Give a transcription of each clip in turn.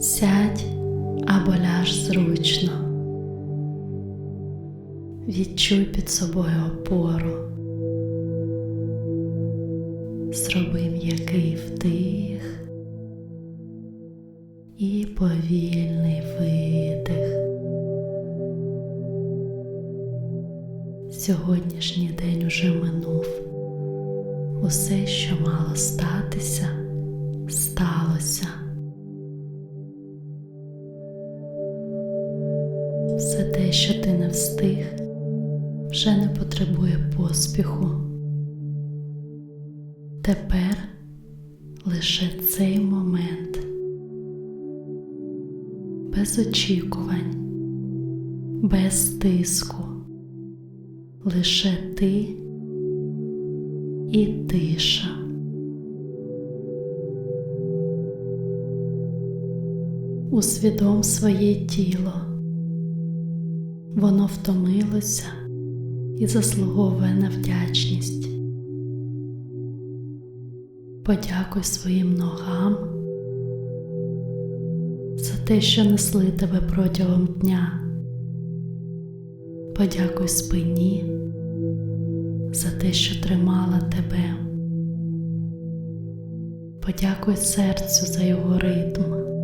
Сядь або ляж зручно. Відчуй під собою опору. Зроби м'який вдих і повільний видих. Сьогоднішній день уже минув. Усе, що мало статися, сталося. Все те, що ти не встиг, вже не потребує поспіху. Тепер лише цей момент без очікувань, без тиску, лише ти і тиша. Усвідом своє тіло. Воно втомилося і заслуговує на вдячність. Подякуй своїм ногам за те, що несли тебе протягом дня. Подякуй спині за те, що тримала тебе. Подякуй серцю за його ритм.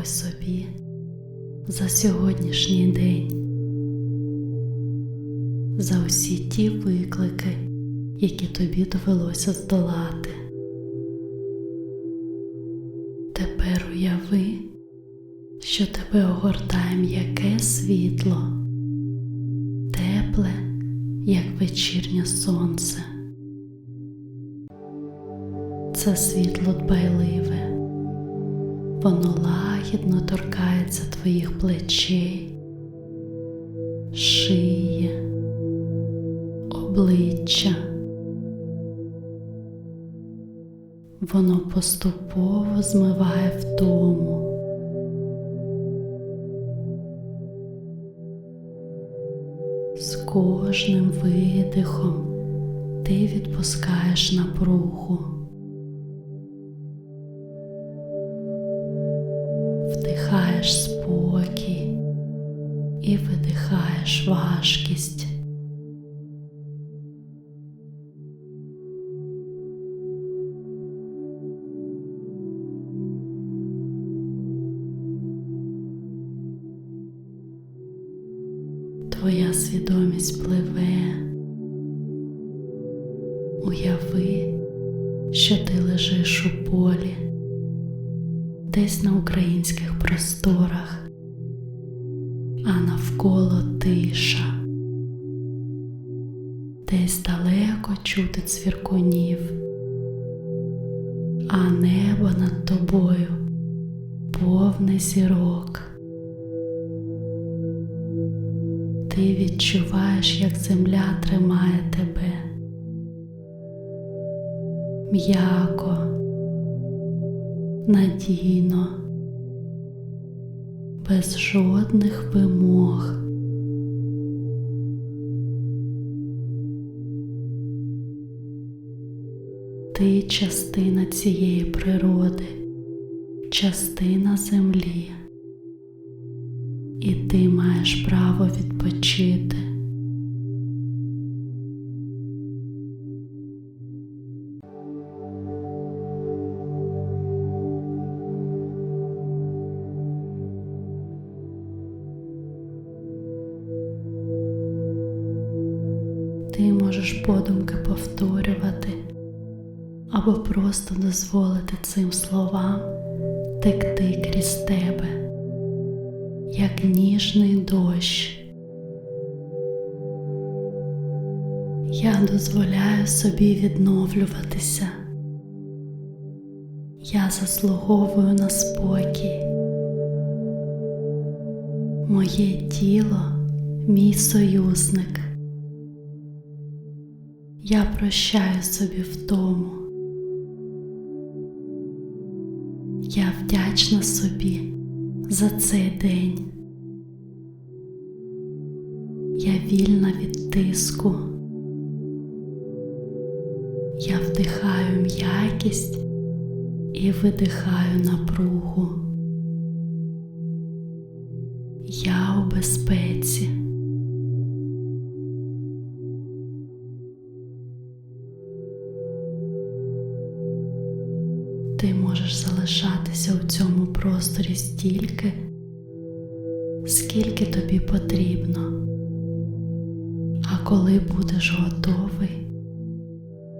Подякуй собі за сьогоднішній день, за усі ті виклики, які тобі довелося здолати. Тепер уяви, що тебе огортає м'яке світло, тепле, як вечірнє сонце. Це світло дбайливе. Воно лагідно торкається твоїх плечей, шиї, обличчя. Воно поступово змиває втому. З кожним видихом ти відпускаєш напругу. Вдихаєш спокій і видихаєш важкість. Твоя свідомість пливе. Уяви, що ти лежиш у полі десь на українських просторах, а навколо тиша, десь далеко чути цвіркунів, а небо над тобою повне зірок. Ти відчуваєш, як земля тримає тебе м'яко надійно, без жодних вимог. Ти частина цієї природи, частина землі, і ти маєш право відпочити. Ти можеш подумки повторювати або просто дозволити цим словам текти крізь тебе, як ніжний дощ. Я дозволяю собі відновлюватися. Я заслуговую на спокій. Моє тіло мій союзник. Я прощаю собі втому. Я вдячна собі за цей день. Я вільна від тиску. Я вдихаю м'якість і видихаю напругу. Я у безпеці. Ти можеш залишатися у цьому просторі стільки, скільки тобі потрібно. А коли будеш готовий,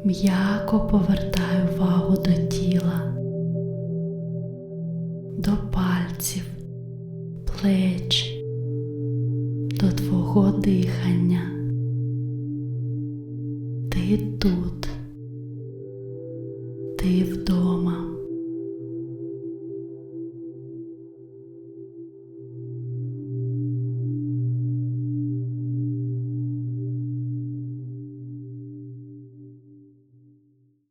м'яко повертай увагу до тіла, до пальців, плеч, до твого дихання. Ти тут, ти вдома.